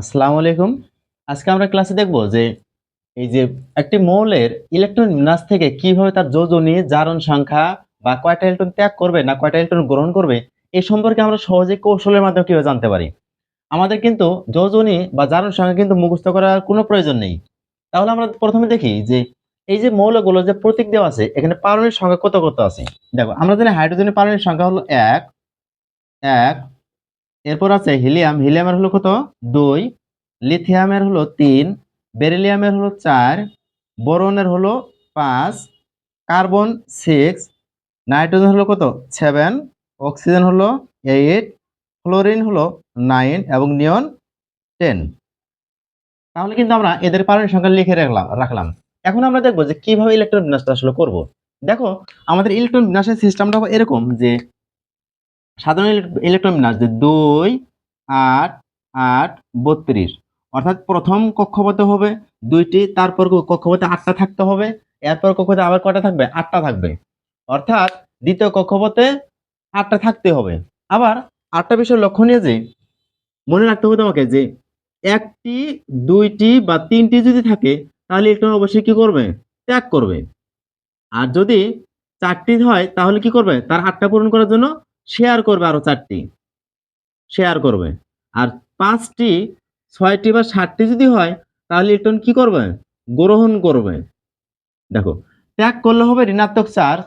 আসসালামু আলাইকুম। আজকে আমরা ক্লাসে দেখব যে এই যে একটি মৌলের ইলেকট্রন বিন্যাস থেকে কীভাবে তার যোজনী জারণ সংখ্যা বা কয়টা ইলেকট্রন ত্যাগ করবে না কয়টা ইলেকট্রন গ্রহণ করবে, এই সম্পর্কে আমরা সহজে কৌশলের মাধ্যমে কীভাবে জানতে পারি। আমাদের কিন্তু যোজনী বা জারণ সংখ্যা কিন্তু মুখস্থ করার কোনো প্রয়োজন নেই। তাহলে আমরা প্রথমে দেখি যে এই যে মৌলগুলো যে প্রতীক দেওয়া আছে, এখানে পারমাণবিক সংখ্যা কত কত আছে? দেখো, আমরা জানি হাইড্রোজেনের পারমাণবিক সংখ্যা হলো এক এক এরপর আছে হিলিয়াম, হিলিয়ামের হলো কত? দুই। লিথিয়ামের হলো তিন। বেরিলিয়ামের হলো চার। বোরনের হলো পাঁচ। Carbon six. নাইট্রোজেন হলো কত? সেভেন। অক্সিজেন হলো এইট। ফ্লোরিন হলো নাইন এবং নিয়ন টেন। তাহলে কিন্তু আমরা এদের পারমাণবিক সংখ্যা লিখে রাখলাম রাখলাম। এখন আমরা দেখব যে কীভাবে ইলেকট্রন বিন্যাসটা আসলে করব। দেখো, আমাদের ইলেকট্রন বিন্যাসের সিস্টেমটা এরকম যে সাধারণ ইলেকট্রন বিন্যাস যে দুই, আট আট, বত্রিশ। অর্থাৎ প্রথম কক্ষপথে হবে দুইটি, তারপর কক্ষপথে আটটা থাকতে হবে, এরপর কক্ষপথে আবার কটা থাকবে? আটটা থাকবে। অর্থাৎ দ্বিতীয় কক্ষপথে আটটা থাকতে হবে। আবার আটটা বিষয় লক্ষণীয় যে, মনে রাখতে হবে তোমাকে যে, একটি, দুইটি বা তিনটি যদি থাকে, তাহলে ইলেকট্রন অবশ্যই কি করবে? ত্যাগ করবে। আর যদি চারটি হয়, তাহলে কি করবে? তার আটটা পূরণ করার জন্য শেয়ার করবে আরও চারটি। শেয়ার করবে। আর পাঁচটি, ছয়টি বা ষাটটি যদি হয়, তাহলে ইলেকট্রন কি করবে? গ্রহণ করবে। দেখো, ত্যাগ করলে হবে ঋণাত্মক চার্জ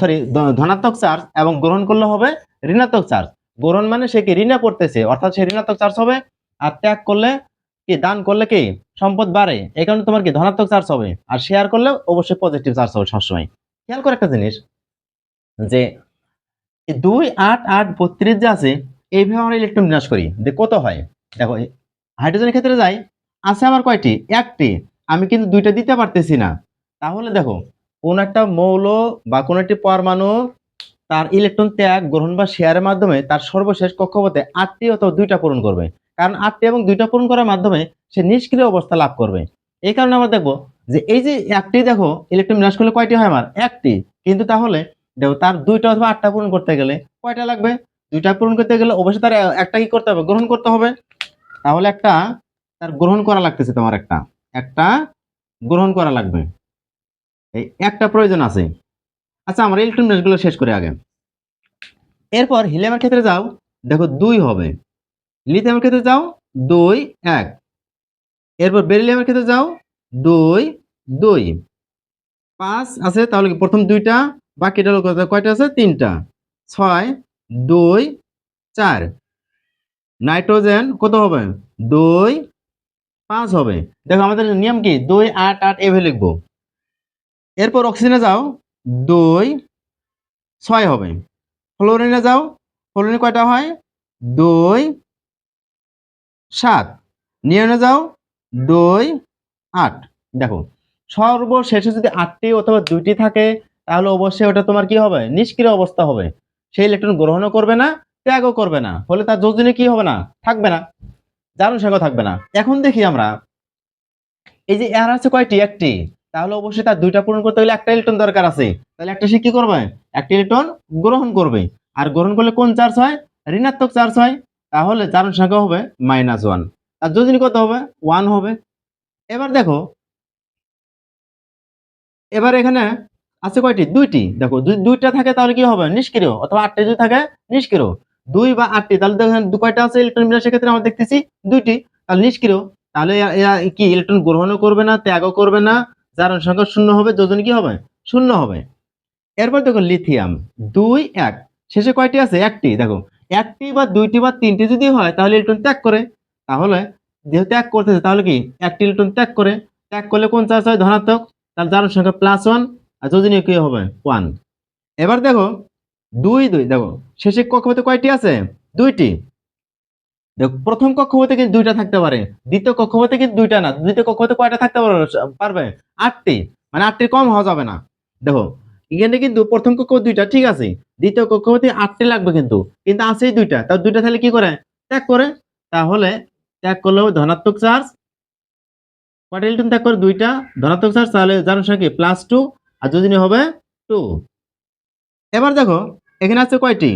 সরি ধনাত্মক চার্জ এবং গ্রহণ করলে হবে ঋণাত্মক চার্জ। গ্রহণ মানে সে কি ঋণে পড়তেছে, অর্থাৎ সে ঋণাত্মক চার্জ হবে। আর ত্যাগ করলে কি, দান করলে কি, সম্পদ বাড়ে। এই কারণে তোমার কি ধনাত্মক চার্জ হবে। আর শেয়ার করলে অবশ্যই পজিটিভ চার্জ হবে সবসময়। খেয়াল করে একটা জিনিস, যে দুই আট আট বত্রিশ যে আছে, এইভাবে আমরা ইলেকট্রন বিন্যাস করি। কত হয়? দেখো হাইড্রোজেনের ক্ষেত্রে যাই, আছে আমার কয়টি? একটি। আমি কিন্তু দুইটা দিতে পারতেছি না। তাহলে দেখো, কোন একটা মৌল বা কোন একটি পরমাণু তার ইলেকট্রন ত্যাগ, গ্রহণ বা শেয়ারের মাধ্যমে তার সর্বশেষ কক্ষপথে আটটি অথবা দুইটা পূরণ করবে। কারণ আটটি এবং দুইটা পূরণ করার মাধ্যমে সে নিষ্ক্রিয় অবস্থা লাভ করবে। এই কারণে আমরা দেখব যে এই যে একটি দেখো ইলেকট্রন বিন্যাস করলে কয়টি হয় আমার? একটি। কিন্তু তাহলে দেখো, তার দুইটা অথবা আটটা পূরণ করতে গেলে কয়টা লাগবে? দুইটা পূরণ করতে গেলে অবশ্যই তার একটা কি করতে হবে? গ্রহণ করতে হবে। তাহলে একটা তার গ্রহণ করা লাগতেছে তোমার একটা। একটা গ্রহণ করা লাগবে। এই একটা প্রয়োজন আছে। আচ্ছা আমরা ইলেকট্রন শেষ করে আগে। এরপর হিলিয়ামের ক্ষেত্রে যাও। দেখো, দুই হবে। লিথিয়ামের ক্ষেত্রে যাও, দুই, এক। এরপর বেরিলিয়ামের ক্ষেত্রে যাও, দুই দুই। পাঁচ আছে, তাহলে প্রথম দুইটা? বাকিটা হলো কত? কয়টা আছে? তিনটা। ছয়, দুই, চার। নাইট্রোজেন কত হবে? দুই, পাঁচ হবে। দেখো আমাদের নিয়ম কি? দুই, আট আট, এভাবে লিখব। এরপর অক্সিজেনে যাও। দুই, ছয় হবে। ফ্লোরিনে যাও। ফ্লোরিনে কয়টা হয়? দুই, সাত। নিয়নে যাও। দুই, আট। দেখো, সর্বশেষে যদি আটটি অথবা দুইটি থাকে তাহলে অবশ্যই ওটা তোমার কি হবে? নিষ্ক্রিয় অবস্থা হবে। সেই ইলেকট্রন গ্রহণও করবে না, ত্যাগও করবে না। ফলে তার যোজনে কি হবে না? থাকবে না। জারণ সংখ্যা থাকবে না। এখন দেখি আমরা, এই যে এর আছে কয়টি? একটি। তাহলে অবশ্যই তার দুইটা পূরণ করতে হলে একটা ইলেকট্রন দরকার আছে। তাহলে একটা সে কি করবে? একটা ইলেকট্রন গ্রহণ করবে। আর গ্রহণ করলে কোন চার্জ হয়? ঋণাত্মক চার্জ হয়। তাহলে জারণ সংখ্যা হবে মাইনাস ওয়ান আর যোজনী কত হবে? ওয়ান হবে। এবার দেখো, এবার এখানে আছে কয়টি? দুইটি। দেখো দুইটা থাকে তাহলে কি হবে? নিষ্ক্রিয়। অথবা আটটি যদি থাকে, নিষ্ক্রিয়। দুই বা আটটি, তাহলে দেখেন কয়টা আছে ইলেকট্রন বিন্যাসের ক্ষেত্রে আমরা দেখতেছি দুইটি। তাহলে নিষ্ক্রিয়। তাহলে কি? ইলেকট্রন গ্রহণও করবে না, ত্যাগও করবে না, জারণ সংখ্যা শূন্য হবে, যোজন কি হবে? শূন্য হবে। এরপর দেখো লিথিয়াম দুই, এক। শেষে কয়টি আছে? একটি। দেখো, একটি বা দুইটি বা তিনটি যদি হয়, তাহলে ইলেকট্রন ত্যাগ করে। তাহলে যেহেতু ত্যাগ করতেছে, তাহলে কি? একটি ইলেকট্রন ত্যাগ করে। ত্যাগ করলে কোন চার্জ হয়? ধনাত্মক। তাহলে জারণ সংখ্যা প্লাস ওয়ান আর যোজনীয় কি হবে? ওয়ান এবার দেখো, দুই দুই, দেখো, শেষে কক্ষপথে কয়টি আছে? দুইটি। দেখো, প্রথম কক্ষপথে কিন্তু দুইটা থাকতে পারে, দ্বিতীয় কক্ষপথে কিন্তু দুইটা না, দ্বিতীয় কক্ষপথে কয়টা থাকতে পারবে? আটটি। মানে আটটি কম হওয়া যাবে না। দেখো, এখানে কিন্তু প্রথম কক্ষপথ দুইটা, ঠিক আছে? দ্বিতীয় কক্ষপথে আটটি লাগবে কিন্তু কিন্তু আছেই দুইটা। তার দুইটা তাহলে কি করে? ত্যাগ করে। তাহলে ত্যাগ করলে ধনাত্মক চার্জ কয়টা ত্যাগ করে দুইটা, ধনাত্মক চার্জ তাহলে জানার সঙ্গে প্লাস টু আর যোজনী হবে টু এবার দেখো, এখানে আছে কয়টি?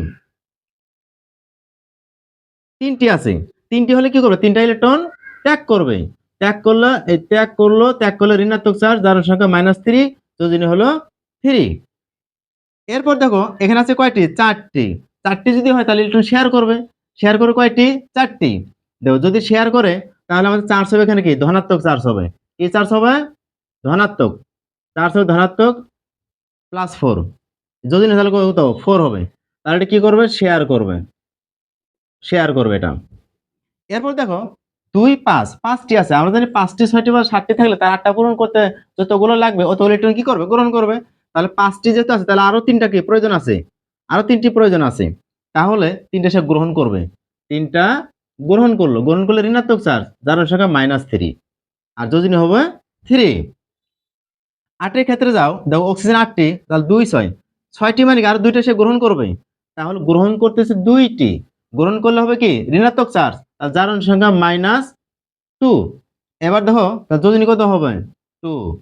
তিনটি আছে। তিনটি হলে কি করবে? তিনটা ইলেকট্রন ত্যাগ করবে। ত্যাগ করল, এই ত্যাগ করল, ত্যাগ করলে ঋণাত্মক চার্জ যার সংখ্যা মাইনাস থ্রি যোজনী হলো থ্রি এরপর দেখো, এখানে আছে কয়টি? চারটি। চারটি যদি হয়, তাহলে ইলেকট্রন শেয়ার করবে। শেয়ার করে কয়টি? চারটি। দেখো, যদি শেয়ার করে, তাহলে আমাদের চার্জ হবে এখানে কি? ধনাত্মক চার্জ হবে। কি চার্জ হবে? ধনাত্মক। চার্জ হবে ধনাত্মক প্লাস ফোর যদি না, তাহলে কত ফোর হবে। তাহলে এটা কি করবে? শেয়ার করবে। শেয়ার করবে এটা। এরপর দেখো, দুই পাঁচ। পাঁচটি আছে। আমরা জানি পাঁচটি, ছয়টি বা সাতটি থাকলে তার আটটা পূরণ করতে যতগুলো লাগবে অতগুলো ইলেকট্রন কি করবে? গ্রহণ করবে। তাহলে পাঁচটি যেহেতু আছে, তাহলে আরও তিনটা কি প্রয়োজন আছে? আরও তিনটি প্রয়োজন আছে। তাহলে তিনটা সে গ্রহণ করবে। তিনটা গ্রহণ করল। গ্রহণ করলে ঋণাত্মক চার্জ যার সংখ্যা মাইনাস থ্রি আর যোজনী হবে থ্রি আটের ক্ষেত্রে যাও, দেখো অক্সিজেন আটটি, তাহলে দুই ছয়। ছয়টি মানে? আর দুইটা সে গ্রহণ করবে। তাহলে গ্রহণ করতেছে দুইটি। গ্রহণ করলে হবে কি? ঋণাত্মক চার্জ আর যার সংখ্যা মাইনাস টু এবার দেখো তার যোজনী কত হবে? টু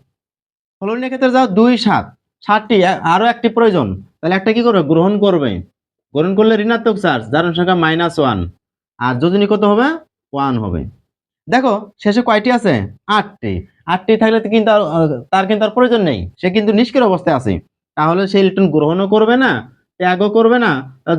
ফলনের ক্ষেত্রে যাও, দুই, সাত। সাতটি আ- আরও একটি প্রয়োজন। তাহলে একটা কি করবে? গ্রহণ করবে। গ্রহণ করলে ঋণাত্মক চার্জ যার সংখ্যা মাইনাস ওয়ান আর যোজনী কত হবে? ওয়ান হবে। দেখো, শেষে কয়টি আছে? আটটি। আটটি থাকলে কিন্তু তার কিন্তু আর প্রয়োজন নেই। সে কিন্তু নিষ্ক্রিয় অবস্থায় আছে। তাহলে সে ইলেকট্রন গ্রহণও করবে না, ত্যাগও করবে না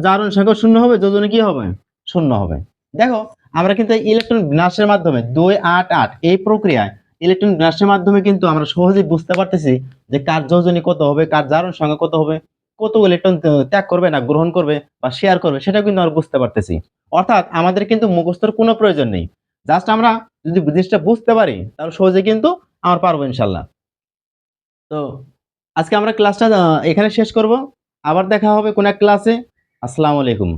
জারণ সংখ্যা শূন্য হবে, যোজনী কি হবে? শূন্য হবে। দেখো, আমরা কিন্তু ইলেকট্রন বিন্যাসের মাধ্যমে দুই, আট আট, এই প্রক্রিয়ায় ইলেকট্রন বিন্যাসের মাধ্যমে কিন্তু আমরা সহজেই বুঝতে পারতেছি যে কার যোজনী কত হবে, কার জারণ সংখ্যা কত হবে, কত ইলেকট্রন ত্যাগ করবে না, গ্রহণ করবে বা শেয়ার করবে সেটা কিন্তু আমরা বুঝতে পারতেছি। অর্থাৎ আমাদের কিন্তু মুখস্থর কোনো প্রয়োজন নেই। জাস্ট আমরা যদি জিনিসটা বুঝতে পারি, তাহলে সহজে কিন্তু আমরা পারব ইনশাল্লাহ। তো আজকে আমরা ক্লাসটা এখানে শেষ করব। আবার দেখা হবে কোন এক ক্লাসে আসসালামু আলাইকুম।